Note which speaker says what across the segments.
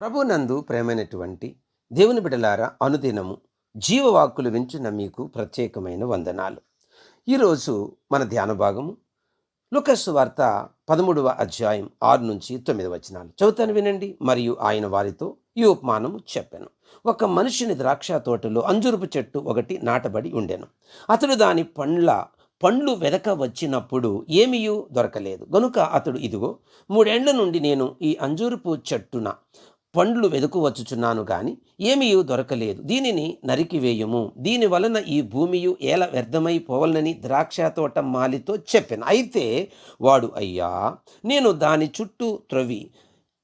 Speaker 1: ప్రభునందు ప్రేమైనటువంటి దేవుని బిడలారా అనుదినము జీవవాక్కులు వింటున్న మీకు ప్రత్యేకమైన వందనాలు. ఈరోజు మన ధ్యాన భాగము లుకస్ వార్త పదమూడవ అధ్యాయం ఆరు నుంచి తొమ్మిది వచనాలు. చదువుతాను వినండి మరియు ఆయన వారితో ఈ ఉపమానం చెప్పాను. ఒక మనిషిని ద్రాక్ష తోటలో అంజురుపు చెట్టు ఒకటి నాటబడి ఉండెను. అతడు దాని పండ్ల పండ్లు వెదక వచ్చినప్పుడు ఏమీయూ దొరకలేదు. గనుక అతడు ఇదిగో మూడేండ్ల నుండి నేను ఈ అంజూరుపు చెట్టున పండ్లు వెదుకు వచ్చుచున్నాను గాని ఏమీ దొరకలేదు. దీనిని నరికివేయుము దీని వలన ఈ భూమియు ఏల వ్యర్థమైపోవలనని ద్రాక్ష తోట మాలితో చెప్పాను. అయితే వాడు అయ్యా నేను దాని చుట్టూ త్రవ్వి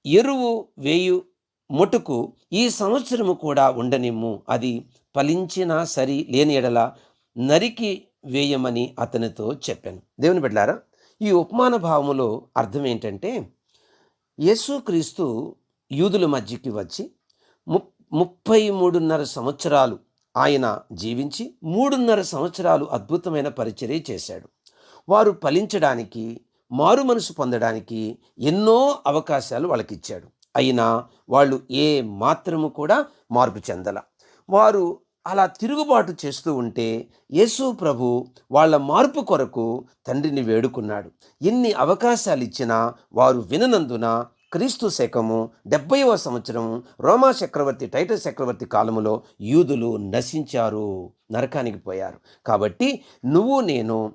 Speaker 1: ఎరువు వేయు మొటుకు ఈ సంవత్సరము కూడా ఉండనిమ్ము. అది ఫలించినా సరి లేని ఎడల నరికి వేయమని అతనితో చెప్పాను. దేవుని బిడ్డారా ఈ ఉపమాన భావములో అర్థం ఏంటంటే యేసుక్రీస్తు యూదుల మధ్యకి వచ్చి ము ముప్పై మూడున్నర సంవత్సరాలు ఆయన జీవించి మూడున్నర సంవత్సరాలు అద్భుతమైన పరిచర్య చేశాడు. వారు ఫలించడానికి మారు మనసు పొందడానికి ఎన్నో అవకాశాలు వాళ్ళకి ఇచ్చాడు అయినా వాళ్ళు ఏ మాత్రము కూడా మార్పు చెందల. వారు అలా తిరుగుబాటు చేస్తూ ఉంటే యేసు ప్రభు వాళ్ళ మార్పు కొరకు తండ్రిని వేడుకున్నాడు. ఎన్ని అవకాశాలు ఇచ్చినా వారు విననందున క్రీస్తు శకము డెబ్బైవ సంవత్సరం రోమా చక్రవర్తి టైటస్ చక్రవర్తి కాలములో యూదులు నశించారు నరకానికి పోయారు. కాబట్టి నువ్వు నేను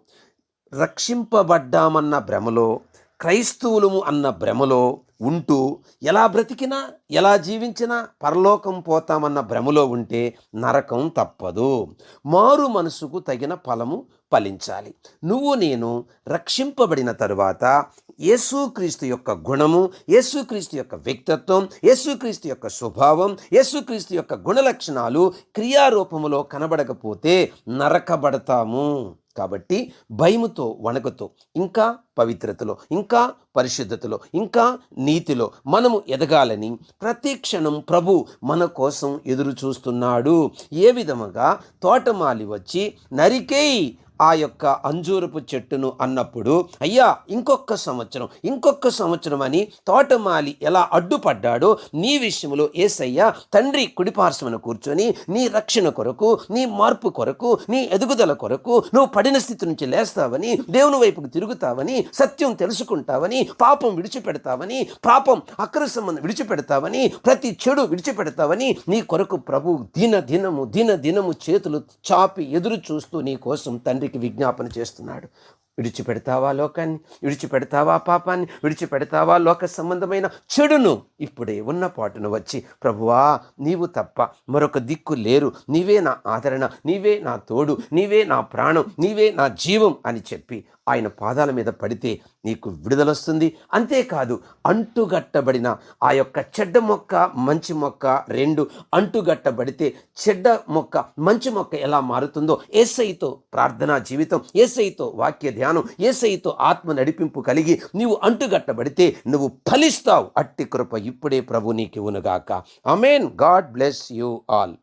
Speaker 1: రక్షింపబడ్డామన్న భ్రమలో క్రైస్తవులము అన్న భ్రమలో ఉంటూ ఎలా బ్రతికినా ఎలా జీవించినా పరలోకం పోతామన్న భ్రమలో ఉంటే నరకం తప్పదు. మారు మనసుకు తగిన ఫలము ఫలించాలి. నువ్వు నేను రక్షింపబడిన తరువాత యేసుక్రీస్తు యొక్క గుణము యేసుక్రీస్తు యొక్క వ్యక్తిత్వం యేసుక్రీస్తు యొక్క స్వభావం యేసుక్రీస్తు యొక్క గుణలక్షణాలు క్రియారూపములో కనబడకపోతే నరకబడతాము. కాబట్టి భయముతో వణకతో ఇంకా పవిత్రతలో ఇంకా పరిశుద్ధతలో ఇంకా నీతిలో మనము ఎదగాలని ప్రతి క్షణం ప్రభు మన కోసం ఎదురు చూస్తున్నాడు ఏ విధముగా తోటమాలి వచ్చి నరికేయి ఆ యొక్క అంజూరపు చెట్టును అన్నప్పుడు అయ్యా ఇంకొక సంవత్సరం ఇంకొక సంవత్సరం అని తోటమాలి ఎలా అడ్డుపడ్డాడో నీ విషయంలో ఏసయ్య తండ్రి కుడిపార్శ్వన కూర్చొని నీ రక్షణ కొరకు నీ మార్పు కొరకు నీ ఎదుగుదల కొరకు నువ్వు పడిన స్థితి నుంచి లేస్తావని దేవుని వైపుకు తిరుగుతావని సత్యం తెలుసుకుంటావని పాపం విడిచిపెడతావని పాపం అక్ర సంబంధం విడిచిపెడతావని ప్రతి చెడు విడిచిపెడతావని నీ కొరకు ప్రభు దిన దినము దిన దినము చేతులు చాపి ఎదురు చూస్తూ నీ కోసం తండ్రికి విజ్ఞాపన చేస్తున్నాడు. విడిచిపెడతావా లోకాన్ని? విడిచిపెడతావా పాపాన్ని? విడిచిపెడతావా లోక సంబంధమైన చెడును? ఇప్పుడే ఉన్న పాటును వచ్చి ప్రభువా నీవు తప్ప మరొక దిక్కు లేరు. నీవే నా ఆదరణ నీవే నా తోడు నీవే నా ప్రాణం నీవే నా జీవం అని చెప్పి ఆయన పాదాల మీద పడితే నీకు విడుదలొస్తుంది. అంతేకాదు అంటుగట్టబడిన ఆ యొక్క చెడ్డ మొక్క మంచి మొక్క రెండు అంటుగట్టబడితే చెడ్డ మొక్క మంచి మొక్క ఎలా మారుతుందో ఏసైతో ప్రార్థనా జీవితం ఏసైతో వాక్య ధ్యానం ఏసైతో ఆత్మ నడిపింపు కలిగి నీవు అంటుగట్టబడితే నువ్వు ఫలిస్తావు. అట్టి కృప ఇప్పుడే ప్రభు నీకు ఉనుగాక amen God bless you all.